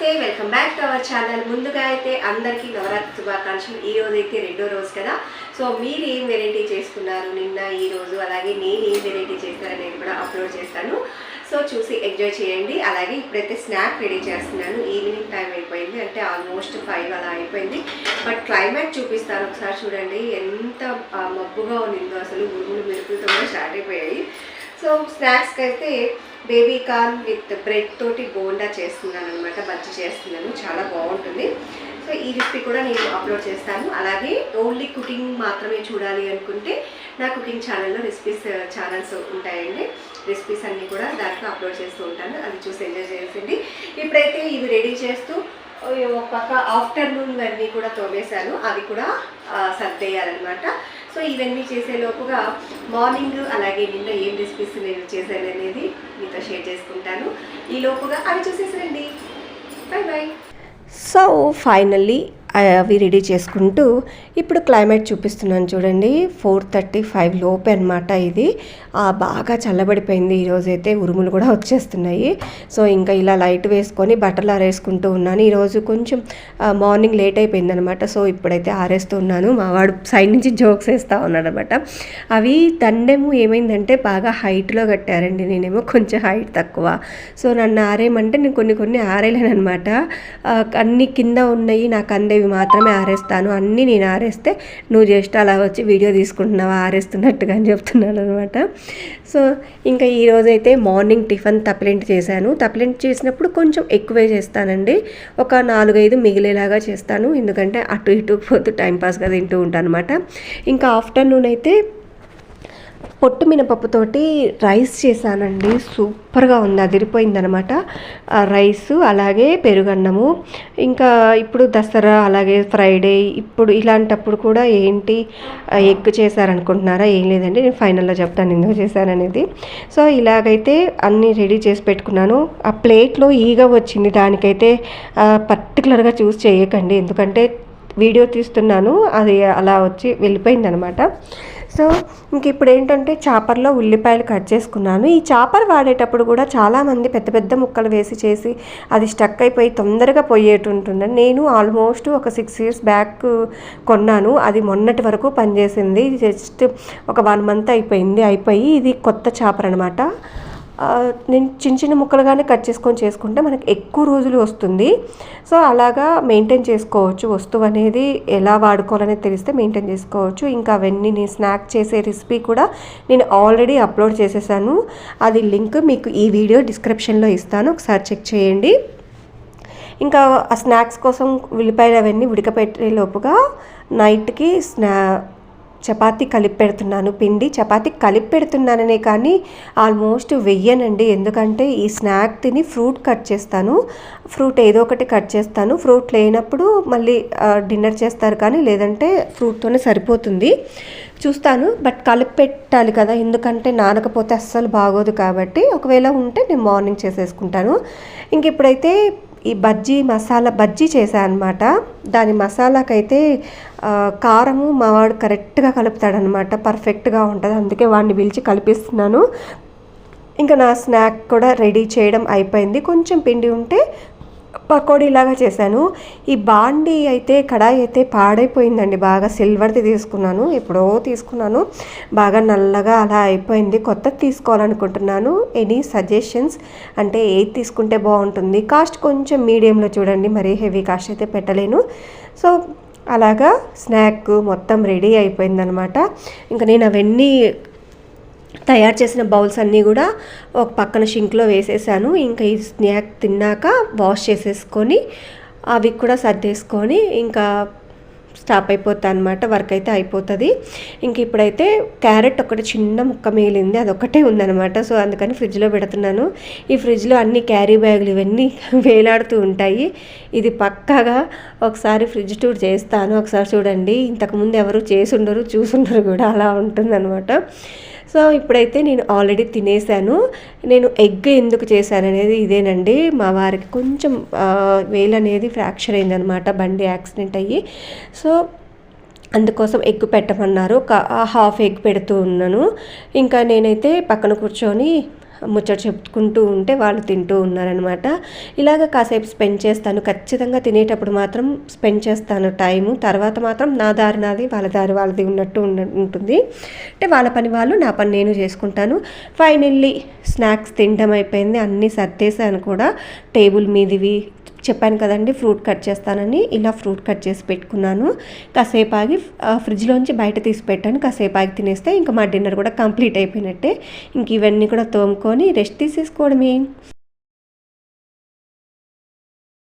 నమస్తే welcome back to our channel. ముందుగా అయితే అందరికీ నవరాత్రి శుభాకాంక్షలు. ఈ రోజు అయితే రెండో రోజు కదా. సో మీరు ఏం వెరైటీ చేసుకున్నారు నిన్న ఈ రోజు? అలాగే నేను ఏం వెరైటీ చేస్తారనేది కూడా అప్లోడ్ చేస్తాను. సో చూసి ఎంజాయ్ చేయండి. అలాగే ఇప్పుడైతే స్నాక్ రెడీ చేస్తున్నాను. ఈవినింగ్ టైం అయిపోయింది. అంటే ఆల్మోస్ట్ ఫైవ్ అలా అయిపోయింది. బట్ క్లైమేట్ చూపిస్తాను ఒకసారి చూడండి. ఎంత మబ్బుగా ఉండిందో అసలు. గురువులు మెరుపులతో కూడా స్టార్ట్ అయిపోయాయి. సో స్నాక్స్కి అయితే బేబీ కార్న్ విత్ బ్రెడ్ తోటి బోండా చేస్తున్నాను అనమాట బజ్జీ చేస్తున్నాను చాలా బాగుంటుంది. సో ఈ రెసిపీ కూడా నేను అప్లోడ్ చేస్తాను. అలాగే ఓన్లీ కుకింగ్ మాత్రమే చూడాలి అనుకుంటే నా కుకింగ్ ఛానల్లో రెసిపీస్ ఛానల్స్ ఉంటాయండి. రెసిపీస్ అన్నీ కూడా దాంట్లో అప్లోడ్ చేస్తూ ఉంటాను. అది చూసి ఎంజాయ్ చేసేయండి ఇప్పుడైతే ఇవి రెడీ చేస్తూ ఒక పక్క ఆఫ్టర్నూన్ అన్నీ కూడా తోమేశాను. అవి కూడా సర్దేయాలన్నమాట. సో ఇవన్నీ చేసే లోపుగా మార్నింగ్ అలాగే నిన్న ఏం రెసిపీస్ నేను చేశాను అనేది మీతో షేర్ చేసుకుంటాను. ఈ లోపుగా అవి చూసేసరండి బాయ్ బాయ్ సో ఫైనల్లీ అవి రెడీ చేసుకుంటూ ఇప్పుడు క్లైమేట్ చూపిస్తున్నాను చూడండి. ఫోర్ థర్టీ ఫైవ్ లోపే అనమాట ఇది. బాగా చల్లబడిపోయింది. ఈరోజైతే ఉరుములు కూడా వచ్చేస్తున్నాయి. సో ఇంకా ఇలా లైట్ వేసుకొని బట్టలు ఆరేసుకుంటూ ఉన్నాను. ఈరోజు కొంచెం మార్నింగ్ లేట్ అయిపోయింది అనమాట సో ఇప్పుడైతే ఆరేస్తూ ఉన్నాను. మావాడు సైడ్ నుంచి జోక్స్ వేస్తూ ఉన్నాడు అనమాట అవి దండేమో ఏమైందంటే బాగా హైట్లో కట్టారండి. నేనేమో కొంచెం హైట్ తక్కువ. సో నన్ను ఆరేయమంటే నేను కొన్ని కొన్ని ఆరేయలేను అనమాట అన్ని కింద ఉన్నాయి. నాకు అందేవి మాత్రమే ఆరేస్తాను. అన్నీ నేను ఆరేస్తే నువ్వు జస్ట్ అలా వచ్చి వీడియో తీసుకుంటున్నావా ఆరేస్తున్నట్టుగా అని చెప్తున్నాను అనమాట సో ఇంకా ఈరోజైతే మార్నింగ్ టిఫిన్ తప్పలింటి చేశాను. తప్పలింటి చేసినప్పుడు కొంచెం ఎక్కువే చేస్తానండి. ఒక నాలుగైదు మిగిలేలాగా చేస్తాను. ఎందుకంటే అటు ఇటు పోతూ టైంపాస్గా తింటూ ఉంటాను అనమాట ఇంకా ఆఫ్టర్నూన్ అయితే పొట్టు మినపప్పుతోటి రైస్ చేశానండి. సూపర్గా ఉంది అదిరిపోయిందనమాట రైస్ అలాగే పెరుగన్నము. ఇంకా ఇప్పుడు దసరా అలాగే ఫ్రైడే ఇప్పుడు ఇలాంటప్పుడు కూడా ఏంటి ఎగ్ చేశారనుకుంటున్నారా? ఏం లేదండి నేను ఫైనల్లో చెప్తాను ఎందుకు చేశాననేది సో ఇలాగైతే అన్నీ రెడీ చేసి పెట్టుకున్నాను. ఆ ప్లేట్లో ఈగ వచ్చింది దానికైతే పర్టికులర్గా చూస్ చేయకండి. ఎందుకంటే వీడియో తీస్తున్నాను అది అలా వచ్చి వెళ్ళిపోయింది అనమాట సో ఇంక ఇప్పుడు ఏంటంటే చాపర్లో ఉల్లిపాయలు కట్ చేసుకున్నాను. ఈ చాపర్ వాడేటప్పుడు కూడా చాలామంది పెద్ద పెద్ద ముక్కలు వేసి చేసి అది స్టక్ అయిపోయి తొందరగా పోయేటుంటుంది నేను ఆల్మోస్ట్ ఒక సిక్స్ ఇయర్స్ బ్యాక్ కొన్నాను. అది మొన్నటి వరకు పనిచేసింది. జస్ట్ ఒక వన్ మంత్ అయిపోయింది. అయిపోయి ఇది కొత్త చాపర్ అనమాట నేను చిన్న చిన్న ముక్కలుగానే కట్ చేసుకొని చేసుకుంటే మనకి ఎక్కువ రోజులు వస్తుంది. సో అలాగా మెయింటైన్ చేసుకోవచ్చు. వస్తువు అనేది ఎలా వాడుకోవాలనేది తెలిస్తే మెయింటైన్ చేసుకోవచ్చు. ఇంకా అవన్నీ నేను స్నాక్ చేసే రెసిపీ కూడా నేను ఆల్రెడీ అప్లోడ్ చేసేసాను. అది లింక్ మీకు ఈ వీడియో డిస్క్రిప్షన్లో ఇస్తాను. ఒకసారి చెక్ చేయండి. ఇంకా ఆ స్నాక్స్ కోసం ఉల్లిపాయలు అవన్నీ ఉడకపెట్టే లోపుగా నైట్కి స్నా చపాతి కలిపి పెడుతున్నాను పిండి చపాతి కలిపి పెడుతున్నాననే కానీ ఆల్మోస్ట్ వెయ్యనండి. ఎందుకంటే ఈ స్నాక్ తిని ఫ్రూట్ కట్ చేస్తాను. ఫ్రూట్ ఏదో ఒకటి కట్ చేస్తాను. ఫ్రూట్ లేనప్పుడు మళ్ళీ డిన్నర్ చేస్తారు కానీ లేదంటే ఫ్రూట్తోనే సరిపోతుంది. చూస్తాను. బట్ కలిపి పెట్టాలి కదా. ఎందుకంటే నానకపోతే అస్సలు బాగోదు కాబట్టి ఒకవేళ ఉంటే నేను మార్నింగ్ చేసేసుకుంటాను. ఇంక ఇప్పుడైతే ఈ బజ్జీ మసాలా బజ్జీ చేశాను అనమాట దాని మసాలాకైతే కారము మా వాడు కరెక్ట్గా కలుపుతాడనమాట. పర్ఫెక్ట్గా ఉంటుంది. అందుకే వాడిని పిలిచి కలిపిస్తున్నాను. ఇంకా నా స్నాక్ కూడా రెడీ చేయడం అయిపోయింది. కొంచెం పిండి ఉంటే పకోడీలాగా చేశాను. ఈ బాండి అయితే కడాయి అయితే పాడైపోయిందండి. బాగా సిల్వర్ది తీసుకున్నాను. ఎప్పుడో తీసుకున్నాను. బాగా నల్లగా అలా అయిపోయింది. కొత్తది తీసుకోవాలనుకుంటున్నాను. ఎనీ సజెషన్స్ అంటే ఏది తీసుకుంటే బాగుంటుంది? కాస్ట్ కొంచెం మీడియంలో చూడండి. మరీ హెవీ కాస్ట్ అయితే పెట్టలేను. సో అలాగా స్నాక్ మొత్తం రెడీ అయిపోయిందనమాట. ఇంకా నేను అవన్నీ తయారు చేసిన బౌల్స్ అన్నీ కూడా ఒక పక్కన షింక్లో వేసేసాను. ఇంకా ఈ స్నాక్ తిన్నాక వాష్ చేసేసుకొని అవి కూడా సర్దేసుకొని ఇంకా స్టాప్ అయిపోతా అనమాట వర్క్ అయితే అయిపోతుంది. ఇంక ఇప్పుడైతే క్యారెట్ ఒకటి చిన్న ముక్క మిగిలింది అదొక్కటే ఉందన్నమాట. సో అందుకని ఫ్రిడ్జ్లో పెడుతున్నాను. ఈ ఫ్రిడ్జ్లో అన్ని క్యారీ బ్యాగులు ఇవన్నీ వేలాడుతూ ఉంటాయి. ఇది పక్కాగా ఒకసారి ఫ్రిడ్జ్ టూర్ చేస్తాను. ఒకసారి చూడండి. ఇంతకుముందు ఎవరు చేసి ఉండరు చూసుండరు కూడా అలా ఉంటుందన్నమాట. సో ఇప్పుడైతే నేను ఆల్రెడీ తినేసాను నేను ఎగ్ ఎందుకు చేశాను అనేది ఇదేనండి. మా వారికి కొంచెం వేలు అనేది ఫ్రాక్చర్ అయిందనమాట బండి యాక్సిడెంట్ అయ్యి. సో అందుకోసం ఎగ్ పెట్టమన్నారు. ఒక హాఫ్ ఎగ్ పెడుతూ ఉన్నాను. ఇంకా నేనైతే పక్కన కూర్చొని ముచ్చట చెప్పుకుంటూ ఉంటే వాళ్ళు తింటూ ఉన్నారనమాట ఇలాగ కాసేపు స్పెండ్ చేస్తాను. ఖచ్చితంగా తినేటప్పుడు మాత్రం స్పెండ్ చేస్తాను టైము. తర్వాత మాత్రం నా దారి నాది వాళ్ళ దారి వాళ్ళది ఉన్నట్టు ఉంటుంది. అంటే వాళ్ళ పని వాళ్ళు నా పని నేను చేసుకుంటాను. ఫైనల్లీ స్నాక్స్ తినడం అయిపోయింది. అన్నీ సర్దేశాను కూడా. టేబుల్ మీదివి చెప్పాను కదండి ఫ్రూట్ కట్ చేస్తానని. ఇలా ఫ్రూట్ కట్ చేసి పెట్టుకున్నాను. కాసేపు ఆగి ఫ్రిడ్జ్లోంచి బయట తీసి పెట్టాను. కాసేపు ఆగి తినేస్తే ఇంకా మా డిన్నర్ కూడా కంప్లీట్ అయిపోయినట్టే. ఇంక ఇవన్నీ కూడా తోముకొని రెస్ట్ తీసేసుకోవడమే.